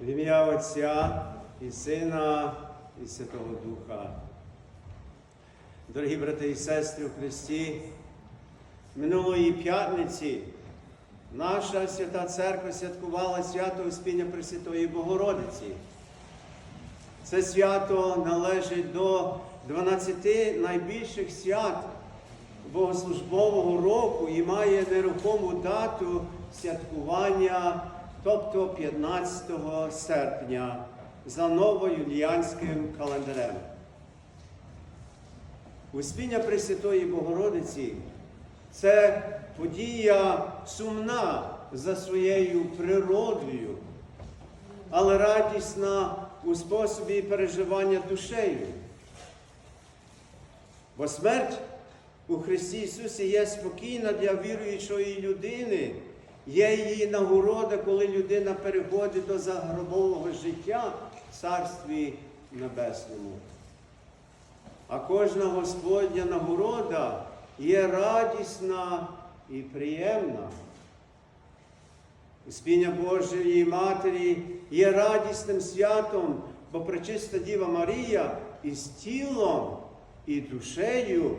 В ім'я Отця і Сина, і Святого Духа. Дорогі брати і сестри у Христі, минулої п'ятниці наша свята церква святкувала свято Успіння Пресвятої Богородиці. Це свято належить до 12 найбільших свят богослужбового року і має нерухому дату святкування, тобто 15 серпня, за новоюліанським календарем. Успіння Пресвятої Богородиці це подія сумна за своєю природою, але радісна у способі переживання душею. Бо смерть у Христі Ісусі є спокійна для віруючої людини, є її нагорода, коли людина переходить до загробового життя в Царстві Небесному. А кожна Господня нагорода є радісна і приємна. Успіння Божої Матері є радісним святом, бо пречиста Діва Марія із тілом і душею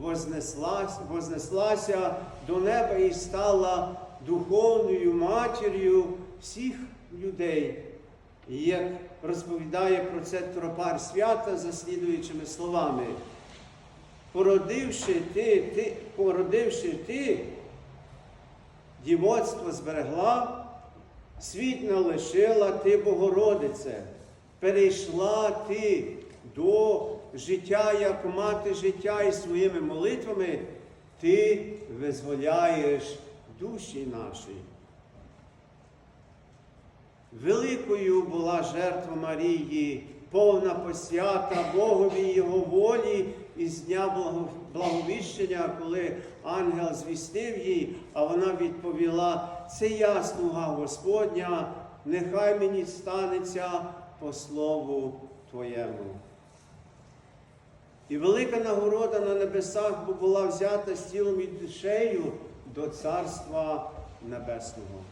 вознеслась, вознеслася до неба і стала духовною матір'ю всіх людей. І як розповідає про це тропар свята за слідуючими словами. Породивши ти, ти, породивши ти, дівоцтво зберегла, світ не лишила ти, Богородице, перейшла ти до життя, як мати життя, і своїми молитвами ти визволяєш душі наші. Великою була жертва Марії, повна посвята Богові і Його волі із дня благовіщення, коли ангел звістив їй, а вона відповіла: Це я, слуга Господня, нехай мені станеться по слову Твоєму. І велика нагорода на небесах була взята з тілом і душею до Царства Небесного.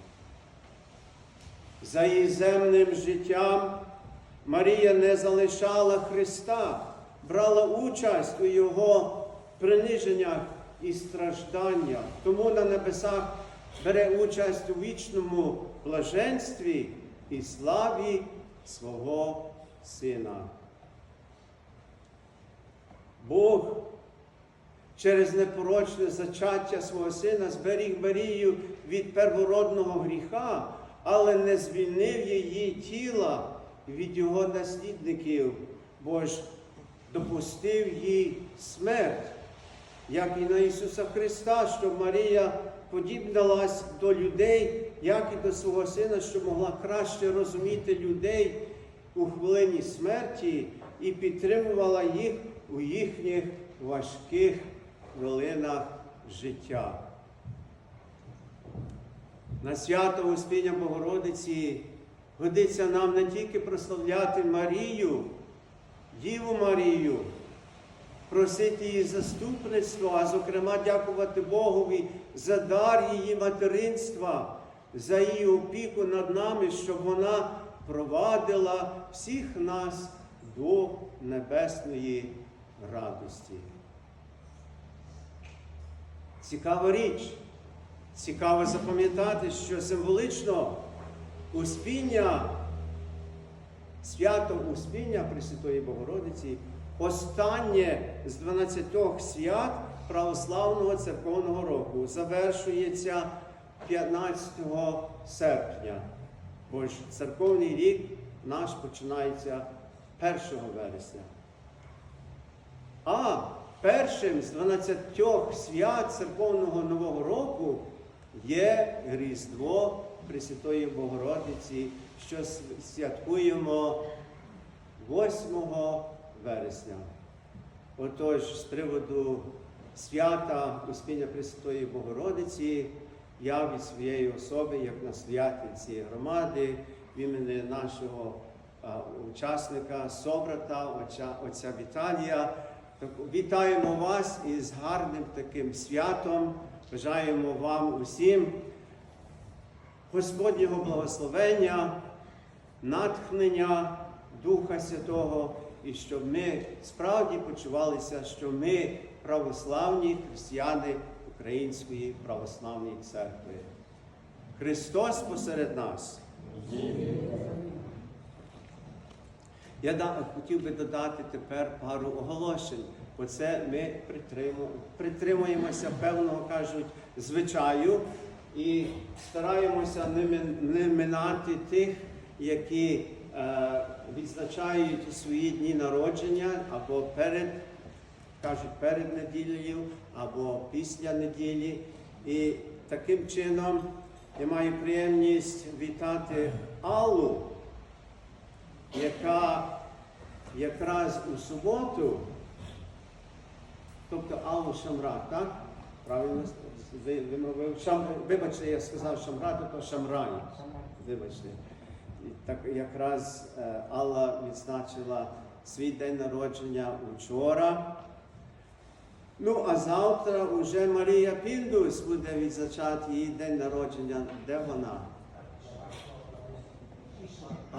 За її земним життям Марія не залишала Христа, брала участь у Його приниженнях і стражданнях. Тому на небесах бере участь у вічному блаженстві і славі свого Сина. Бог через непорочне зачаття свого Сина зберіг Марію від первородного гріха, але не звільнив її тіла від його наслідників, бо ж допустив їй смерть, як і на Ісуса Христа, щоб Марія подібналась до людей, як і до свого Сина, щоб могла краще розуміти людей у хвилині смерті і підтримувала їх у їхніх важких хвилинах життя. На свято Успіння Богородиці годиться нам не тільки прославляти Марію, Діву Марію, просити її заступництво, а зокрема дякувати Богові за дар її материнства, за її опіку над нами, щоб вона провадила всіх нас до небесної радості. Цікава річ, цікаво запам'ятати, що символично успіння, свято Успіння Пресвятої Богородиці останнє з 12 свят православного церковного року завершується 15 серпня. Бо ж церковний рік наш починається 1 вересня. А першим з 12 свят церковного Нового року є Різдво Пресвятої Богородиці, що святкуємо 8 вересня. Отож, з приводу свята Успіння Пресвятої Богородиці, я від своєї особи, як настоятель цієї громади, в імені нашого учасника, собрата, отця Віталія. Так, Вітаємо вас із гарним таким святом. Бажаємо вам усім Господнього благословення, натхнення Духа Святого, і щоб ми справді почувалися, що ми православні християни Української православної церкви. Христос посеред нас. Я хотів би додати тепер пару оголошень, бо це ми притримуємося певного, кажуть, звичаю і стараємося не минати тих, які е, відзначають свої дні народження або перед, кажуть, перед неділею, або після неділі. І таким чином я маю приємність вітати Аллу яка якраз у суботу, тобто Аллу Шамрат, так? Правильно вимовив? Шам, вибачте, я сказав Шамрат, то Шамрай. Вибачте. І Так якраз е, Алла відзначила свій день народження вчора. Ну, а завтра вже Марія Піндус буде відзначати її день народження. Де вона?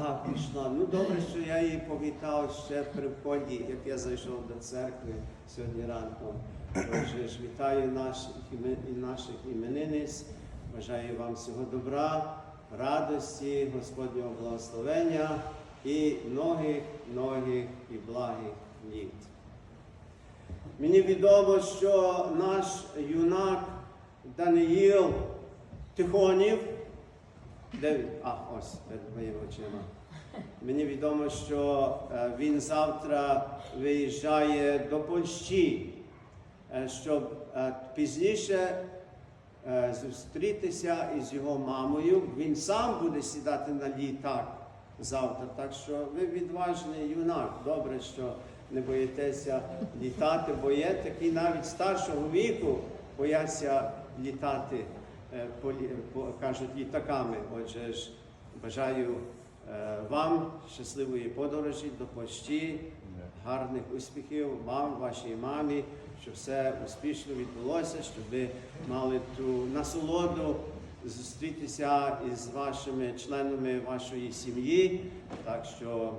А, пішла. Ну добре, що я її повітав ще при вході, як я зайшов до церкви сьогодні ранком. Отже ж, вітаю наших, і наших іменинниць. Бажаю вам всього добра, радості, Господнього благословення і многих, многих і благих літ. Мені відомо, що наш юнак Даниїл Тихонів де він? А, ось перед моїми очима. Мені відомо, що е, він завтра виїжджає до Польщі, е, щоб е, пізніше зустрітися із його мамою. Він сам буде сідати на літак завтра. Так що ви відважний юнак. Добре, що не боїтеся літати, бо є такі навіть старшого віку бояться літати кажуть літаками. Отже ж, бажаю е, вам щасливої подорожі до Польщі, гарних успіхів вам, вашій мамі, щоб все успішно відбулося, щоб ви мали ту насолоду зустрітися із вашими членами вашої сім'ї. Так що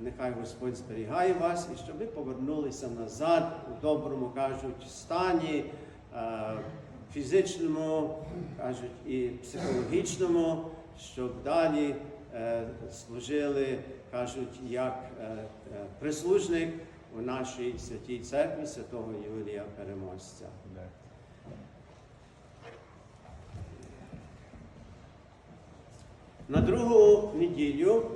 нехай Господь зберігає вас і щоб ви повернулися назад у доброму кажуть стані. Фізичному, кажуть, і психологічному, щоб далі е, служили, кажуть, як е, е, прислужник у нашій святій церкві святого Юрія Переможця. На другу неділю,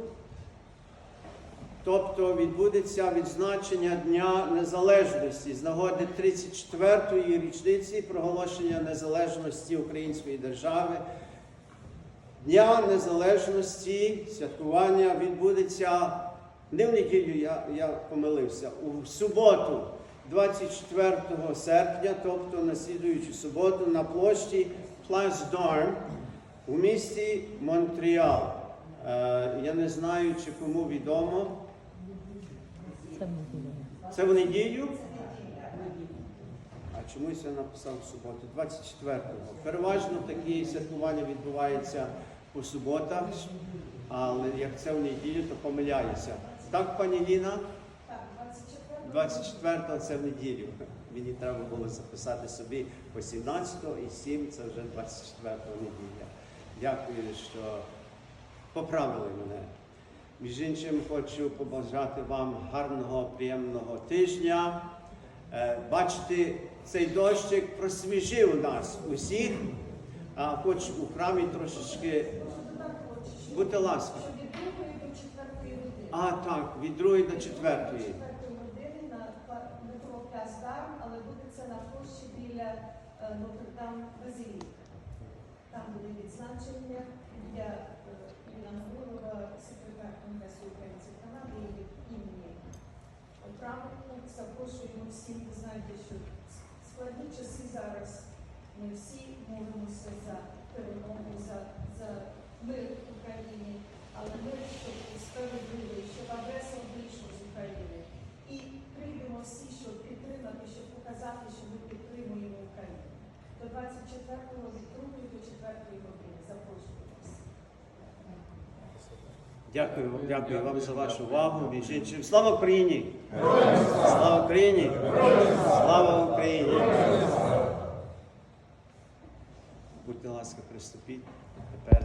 тобто відбудеться відзначення Дня Незалежності з нагоди 34-ї річниці проголошення незалежності Української держави. Дня Незалежності святкування відбудеться не в неділю, я, я помилився, у суботу, 24 серпня, тобто на слідуючу суботу, на площі Place d'Armes у місті Монтріал. Е, я не знаю, чи кому відомо. Це неділя. Це в неділю? А чомусь я написав в суботу, 24-го. Переважно такі святкування відбуваються по суботах, але як це в неділю, то помиляюся. Так, пані Ліна? Так, 24 24-го це в неділю. Мені треба було записати собі по 17-го і 7 це вже 24-го неділя. Дякую, що поправили мене. Між іншим, хочу побажати вам гарного, приємного тижня. Е, Бачите, цей дощик просвіжив нас усіх, а хоч у храмі трошечки, будьте ласка. Що від 2 до 4 години. А так, від 2 до 4. 4 години на пла- метро але буде це на площі біля е, Нотр-Дам Базиліка. Буде відзначення для Івана Гурова, секретар Конгресу українців Канади і імені правильно запрошуємо всіх. Ви знаєте, що складні часи зараз. Ми всі молимося за перемогу, за, за мир в Україні, але мир, щоб справедливий, щоб агресор вийшов з України. І прийдемо всі, щоб підтримати, щоб показати, що ми підтримуємо Україну. До 24-го від 2 до 4 години запрошую вас. Дякую, вам- дякую вам за вашу увагу. Слава Україні! Слава Україні! Слава Україні! Будьте ласка, приступіть тепер.